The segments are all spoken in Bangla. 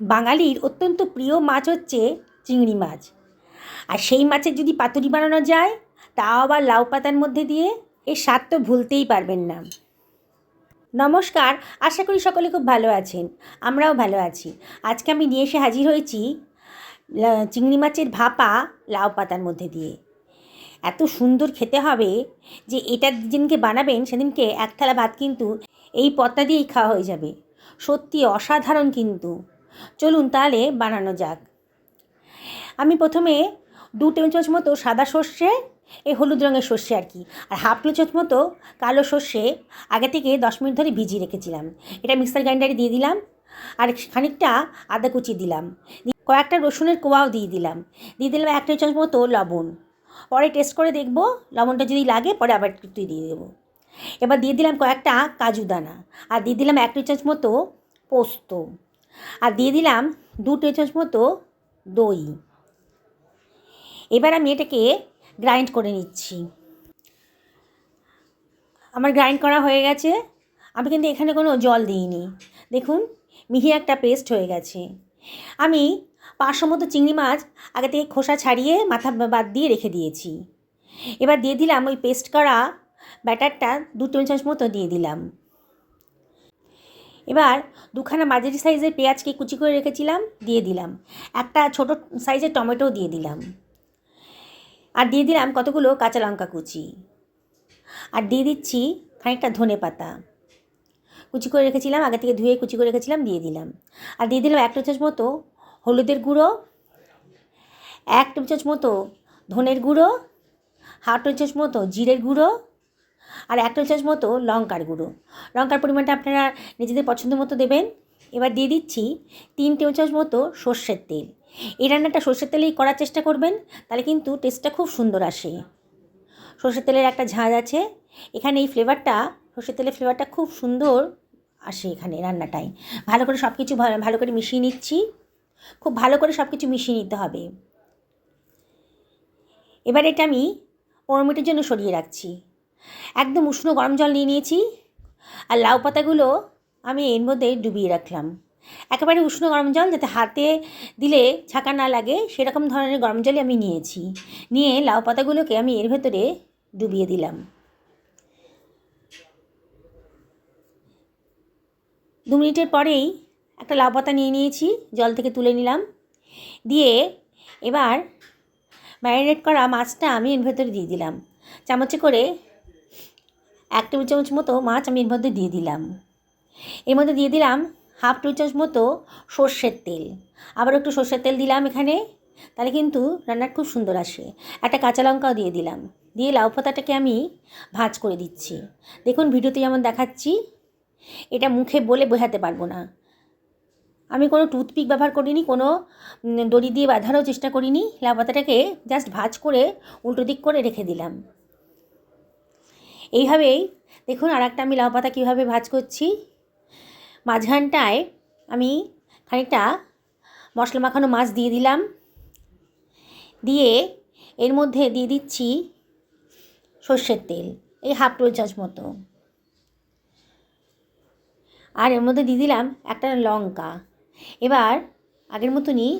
বাঙালির অত্যন্ত প্রিয় মাছ হচ্ছে চিংড়ি মাছ। আর সেই মাছের যদি পাতুরি বানানো যায়, তাও আবার লাউ পাতার মধ্যে দিয়ে, এর স্বাদ তো ভুলতেই পারবেন না। নমস্কার, আশা করি সকলে খুব ভালো আছেন। আমরাও ভালো আছি। আজকে আমি নিয়ে এসে হাজির হয়েছি চিংড়ি মাছের ভাপা লাউ পাতার মধ্যে দিয়ে। এত সুন্দর খেতে হবে যে এটা যেদিনকে বানাবেন, সেদিনকে এক থালা ভাত কিন্তু এই পদটা দিয়েই খাওয়া হয়ে যাবে। সত্যি অসাধারণ কিন্তু। চলুন তাহলে বানানো যাক। আমি প্রথমে দু টেবিল চামচ মতো সাদা সর্ষে এই হলুদ রঙের সর্ষে আর কি, আর হাফ টেবিল চামচ মতো কালো সর্ষে আগে থেকে দশ মিনিট ধরে ভিজিয়ে রেখেছিলাম। এটা মিক্সার গ্রাইন্ডারে দিয়ে দিলাম, আর খানিকটা আদা কুচি দিলাম। কয়েকটা রসুনের কোয়াও দিয়ে দিলাম। দিয়ে দিলাম এক টেবিল চামচ মতো লবণ। পরে টেস্ট করে দেখব, লবণটা যদি লাগে পরে আবার একটু দিয়ে দেবো। এবার দিয়ে দিলাম কয়েকটা কাজু দানা, আর দিয়ে দিলাম এক টেবিল চামচ মতো পোস্ত। আর দিয়ে দিলাম দু চামচ মতো দই। এবার আমি এটাকে গ্রাইন্ড করে নিচ্ছি। আমার গ্রাইন্ড করা হয়ে গেছে। আমি কিন্তু এখানে কোনো জল দিইনি। দেখুন, মিহি একটা পেস্ট হয়ে গেছে। আমি পাঁচশো মতো চিংড়ি মাছ আগে থেকে খোসা ছাড়িয়ে মাথা বাদ দিয়ে রেখে দিয়েছি। এবার দিয়ে দিলাম ওই পেস্ট করা ব্যাটারটা দু চামচ মতো দিয়ে দিলাম। এবার দুখানা মাঝারি সাইজের পেঁয়াজকে কুচি করে রেখেছিলাম, দিয়ে দিলাম। একটা ছোট সাইজের টমেটো দিয়ে দিলাম। আর দিয়ে দিলাম কতগুলো কাঁচা লঙ্কা কুচি। আর দিয়ে দিচ্ছি খানিকটা ধনে পাতা। কুচি করে রেখেছিলাম, আগে থেকে ধুয়ে কুচি করে রেখেছিলাম, দিয়ে দিলাম। আর দিয়ে দিলাম এক চামচ মতো হলুদের গুঁড়ো, এক চামচ মতো ধনের গুঁড়ো, হাফ চামচ মতো জিরের গুঁড়ো আর এক টেবিল চামচ মতো লঙ্কার গুঁড়ো। লঙ্কার পরিমাণটা আপনারা নিজেদের পছন্দ মতো দেবেন। এবার দিয়ে দিচ্ছি তিন টেবিল চামচ মতো সর্ষের তেল। এই রান্নাটা সর্ষের তেলেই করার চেষ্টা করবেন, তাহলে কিন্তু টেস্টটা খুব সুন্দর আসে। সর্ষের তেলের একটা ঝাঁজ আছে, এখানে এই ফ্লেভারটা সর্ষের তেলের ফ্লেভারটা খুব সুন্দর আসে এখানে রান্নাটায়। ভালো করে সব কিছু ভালো করে মিশিয়ে নিচ্ছি। খুব ভালো করে সব কিছু মিশিয়ে নিতে হবে। এবার এটা আমি পনেরো মিনিটের জন্য সরিয়ে রাখছি। একদম উষ্ণ গরম জল নিয়ে নিয়েছি আর লাউ পাতাগুলো আমি এর মধ্যে ডুবিয়ে রাখলাম। একেবারে উষ্ণ গরম জল যাতে হাতে দিলে ছাকা না লাগে, সেরকম ধরনের গরম জলই আমি নিয়েছি। নিয়ে লাউ পাতাগুলোকে আমি এর ভেতরে ডুবিয়ে দিলাম। দু মিনিটের পরেই একটা লাউ পাতা নিয়ে নিয়েছি, জল থেকে তুলে নিলাম। দিয়ে এবার ম্যারিনেট করা মাছটা আমি এর ভেতরে দিয়ে দিলাম। চামচে করে এক টেবিল চামচ মতো মাছ আমি এর মধ্যে দিয়ে দিলাম। এর মধ্যে দিয়ে দিলাম হাফ টেবিল চামচ মতো সর্ষের তেল। আবার একটু সর্ষের তেল দিলাম এখানে, তাহলে কিন্তু রান্নার খুব সুন্দর আসে। একটা কাঁচা লঙ্কাও দিয়ে দিলাম। দিয়ে লাউ পাতাটাকে আমি ভাজ করে দিচ্ছি। দেখুন, ভিডিওতে যেমন দেখাচ্ছি, এটা মুখে বলে বোঝাতে পারব না। আমি কোনো টুথপিক ব্যবহার করিনি, কোনো দড়ি দিয়ে বাঁধারও চেষ্টা করিনি। লাউ পাতাটাকে জাস্ট ভাজ করে উল্টো দিক করে রেখে দিলাম। এইভাবেই দেখুন আর একটা আমি লাউ পাতা কীভাবে ভাজ করছি। মাঝখানটায় আমি খানিকটা মশলা মাখানো মাছ দিয়ে দিলাম। দিয়ে এর মধ্যে দিয়ে দিচ্ছি সর্ষের তেল, এই হাফ টেবিল চামচ মতো। আর এর মধ্যে দিয়ে দিলাম একটা লঙ্কা। এবার আগের মতনই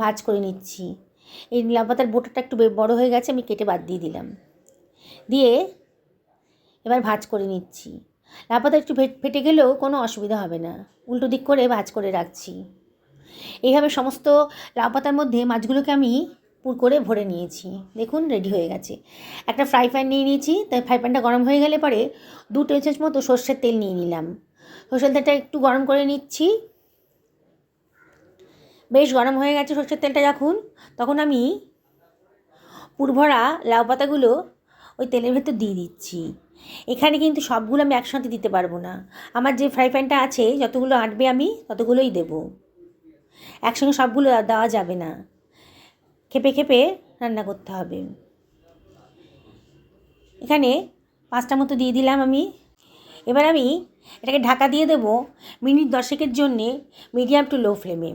ভাজ করে নিচ্ছি। এই লাউ পাতার বোটাটা একটু বড় হয়ে গেছে, আমি কেটে বাদ দিয়ে দিলাম। দিয়ে এবার ভাজ করে নিচ্ছি। লাউ পাতা একটু ফেটে গেলেও কোনো অসুবিধা হবে না। উল্টো দিক করে ভাজ করে রাখছি। এইভাবে সমস্ত লাউ পাতার মধ্যে মাছগুলোকে আমি পুর করে ভরে নিয়েছি। দেখুন রেডি হয়ে গেছে। একটা ফ্রাই প্যান নিয়ে নিয়েছি, তাই ফ্রাই প্যানটা গরম হয়ে গেলে পরে দু টেবিল চামচ মতো সর্ষের তেল নিয়ে নিলাম। সর্ষের তেলটা একটু গরম করে নিচ্ছি। বেশ গরম হয়ে গেছে সর্ষের তেলটা যখন, তখন আমি পুরভরা লাউ পাতাগুলো ওই তেলের ভেতর দিয়ে দিচ্ছি। এখানে কিন্তু সবগুলো আমি একসাথে দিতে পারব না। আমার যে ফ্রাই প্যানটা আছে, যতগুলো আঁটবে আমি ততগুলোই দেবো। একসঙ্গে সবগুলো দেওয়া যাবে না। খেপে খেপে রান্না করতে হবে। এখানে পাঁচটা মতো দিয়ে দিলাম আমি। এবার আমি এটাকে ঢাকা দিয়ে দেবো মিনিট দশেকের জন্যে মিডিয়াম টু লো ফ্লেমে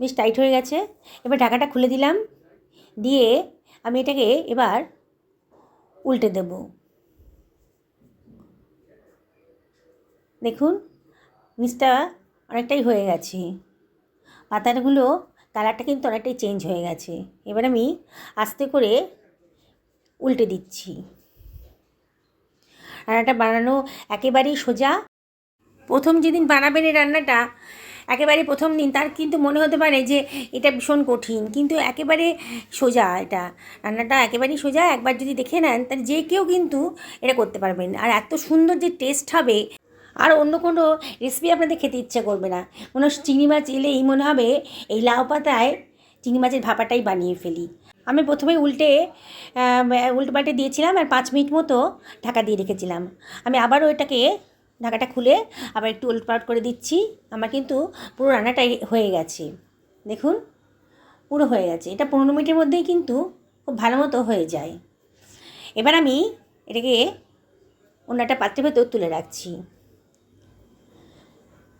বেশ টাইট হয়ে গেছে। এবার ঢাকাটা খুলে দিলাম। দিয়ে আমি এটাকে এবার উল্টে দেব। দেখুন নিচটা অনেকটাই হয়ে গেছে। পাতাগুলো কালারটা কিন্তু অনেকটাই চেঞ্জ হয়ে গেছে। এবার আমি আস্তে করে উল্টে দিচ্ছি। রান্নাটা বানানো একেবারেই সোজা। প্রথম যেদিন বানাবেন এই রান্নাটা একেবারে প্রথম দিন, তার কিন্তু মনে হতে পারে যে এটা ভীষণ কঠিন, কিন্তু একেবারে সোজা এটা। রান্নাটা একেবারেই সোজা, একবার যদি দেখে নেন তাহলে যে কেউ কিন্তু এটা করতে পারবেন। আর এত সুন্দর যে টেস্ট হবে, আর অন্য কোনো রেসিপি আপনাদের খেতে ইচ্ছা করবে না। মনে হয় চিংড়ি মাছ এলেই মনে হবে, এই লাউ পাতায় চিংড়ি মাছের ভাপাটাই বানিয়ে ফেলি। আমি প্রথমে উল্টে উল্টো পাল্টে দিয়েছিলাম আর পাঁচ মিনিট মতো ঢাকা দিয়ে রেখেছিলাম। আমি আবারও এটাকে ঢাকাটা খুলে আবার একটু উল্টপাল্ট করে দিচ্ছি। আমার কিন্তু পুরো রান্নাটাই হয়ে গেছে। দেখুন, পুরো হয়ে গেছে। এটা পনেরো মিনিটের মধ্যেই কিন্তু খুব ভালো মতো হয়ে যায়। এবার আমি এটাকে অন্য একটা পাত্রের ভেতর তুলে রাখছি।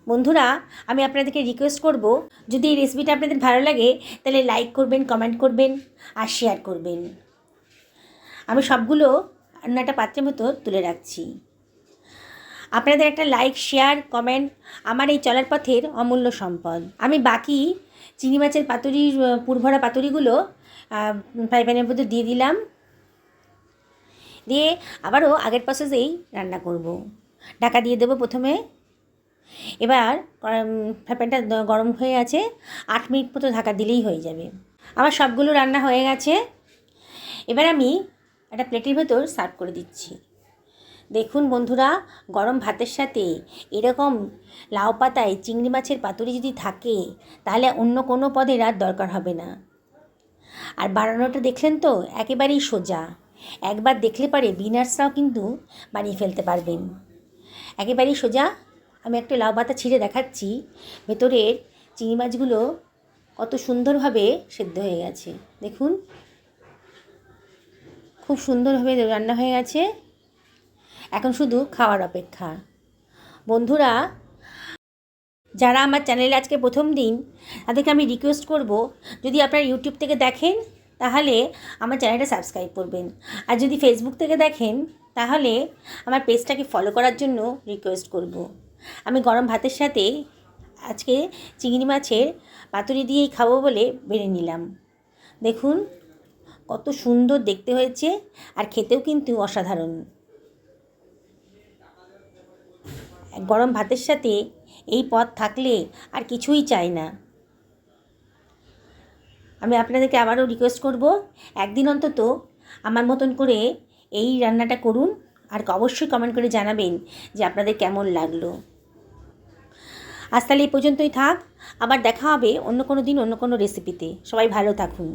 বন্ধুরা, আমি আপনাদেরকে রিকোয়েস্ট করব, যদি এই রেসিপিটা আপনাদের ভালো লাগে, তাহলে লাইক করবেন কমেন্ট করবেন, আর শেয়ার করবেন। আমি সবগুলো অন্য একটা পাত্রের মতো তুলে রাখছি। আপনাদের একটা লাইক শেয়ার কমেন্ট আমার এই চলার পথের অমূল্য সম্পদ। আমি বাকি চিংড়ি মাছের পাতুরির পুরভরা পাতুরিগুলো ফ্রাই প্যানের মধ্যে দিয়ে দিলাম। দিয়ে আবারও আগের প্রসেসেই রান্না করব। ঢাকা দিয়ে দেবো প্রথমে। এবার ফ্রাই প্যানটা গরম হয়ে আছে। আট মিনিট মতো ঢাকা দিলেই হয়ে যাবে। আমার সবগুলো রান্না হয়ে গেছে। এবার আমি একটা প্লেটের ভেতর সার্ভ করে দিচ্ছি। দেখুন বন্ধুরা, গরম ভাতের সাথে এরকম লাউ পাতায় চিংড়ি মাছের পাতুরি যদি থাকে, তাহলে অন্য কোনো পদের আর দরকার হবে না। আর বানানোটা দেখলেন তো, একেবারেই সোজা। একবার দেখলে পারে বিনার্সরাও কিন্তু বানিয়ে ফেলতে পারবেন। একেবারেই সোজা, আমি একটা লাউ পাতা ছিঁড়ে দেখাচ্ছি। ভেতরের চিংড়ি মাছগুলো কত সুন্দরভাবে সেদ্ধ হয়ে গেছে। দেখুন, খুব সুন্দরভাবে রান্না হয়ে গেছে। এখন শুধু খাওয়ার অপেক্ষা। বন্ধুরা, যারা আমার চ্যানেলে আজকে প্রথম দিন, তাদেরকে আমি রিকোয়েস্ট করব, যদি আপনারা ইউটিউব থেকে দেখেন, তাহলে আমার চ্যানেলটা সাবস্ক্রাইব করবেন। আর যদি ফেসবুক থেকে দেখেন, তাহলে আমার পেজটাকে ফলো করার জন্য রিকোয়েস্ট করব। আমি গরম ভাতের সাথে আজকে চিংড়ি মাছের পাতুরি দিয়েই খাব বলে বেড়ে নিলাম। দেখুন, কত সুন্দর দেখতে হয়েছে, আর খেতেও কিন্তু অসাধারণ। গরম ভাতের সাথে এই পদ থাকলে আর কিছুই চাই না। আমি আপনাদেরকে আবারও রিকোয়েস্ট করব, একদিন অন্তত আমার মতন করে এই রান্নাটা করুন আর অবশ্যই কমেন্ট করে জানাবেন যে আপনাদের কেমন লাগল। আজ তাহলে এই পর্যন্তই থাক, আবার দেখা হবে অন্য কোনো দিন অন্য কোনো রেসিপিতে সবাই ভালো থাকুন।